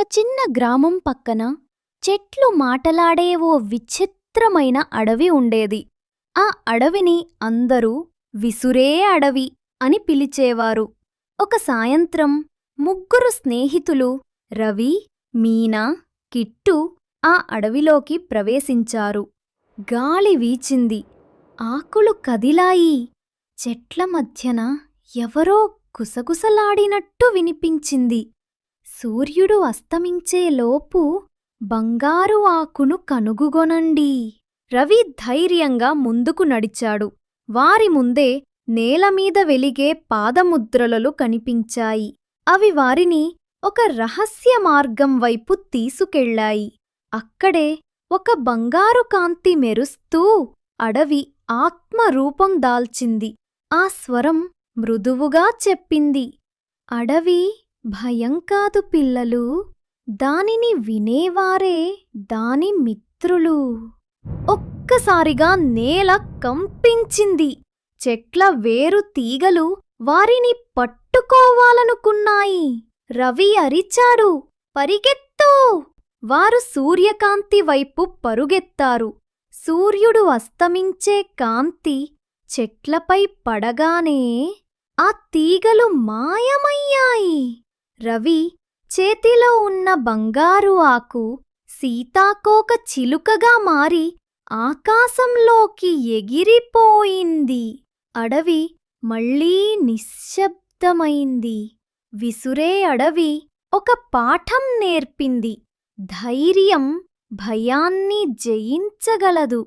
ఒక చిన్న గ్రామం పక్కన చెట్లు మాటలాడే ఓ విచిత్రమైన అడవి ఉండేది. ఆ అడవిని అందరూ విసురే అడవి అని పిలిచేవారు. ఒక సాయంత్రం ముగ్గురు స్నేహితులు రవి మీనా కిట్టు ఆ అడవిలోకి ప్రవేశించారు. గాలి వీచింది. ఆకులు కదిలాయి. చెట్ల మధ్యన ఎవరో గుసగుసలాడినట్టు వినిపించింది. సూర్యుడు అస్తమించేలోపు బంగారు ఆకును కనుగుగొనండి రవి ధైర్యంగా ముందుకు నడిచాడు. వారి ముందే నేలమీద వెలిగే పాదముద్రలలు కనిపించాయి. అవి వారిని ఒక రహస్య మార్గం వైపు తీసుకెళ్ళాయి. అక్కడే ఒక బంగారు కాంతి మెరుస్తూ అడవి ఆత్మరూపం దాల్చింది. ఆ స్వరం మృదువుగా చెప్పింది. అడవి భయం కాదు పిల్లలు. దానిని వినేవారే దాని మిత్రులు. ఒక్కసారిగా నేల కంపించింది. చెట్ల వేరు తీగలు వారిని పట్టుకోవాలనుకున్నాయి. రవి అరిచాడు. పరిగెత్తు! వారు సూర్యకాంతి వైపు పరుగెత్తారు. సూర్యుడు అస్తమించే కాంతి చెట్లపై పడగానే ఆ తీగలు మాయమయ్యాయి. రవి చేతిలో ఉన్న బంగారు ఆకు సీతాకోక చిలుకగా మారి ఆకాశంలోకి ఎగిరిపోయింది. అడవి మళ్ళీ నిశ్శబ్దమైంది. విసురే అడవి ఒక పాఠం నేర్పింది. ధైర్యం భయాన్ని జయించగలదు.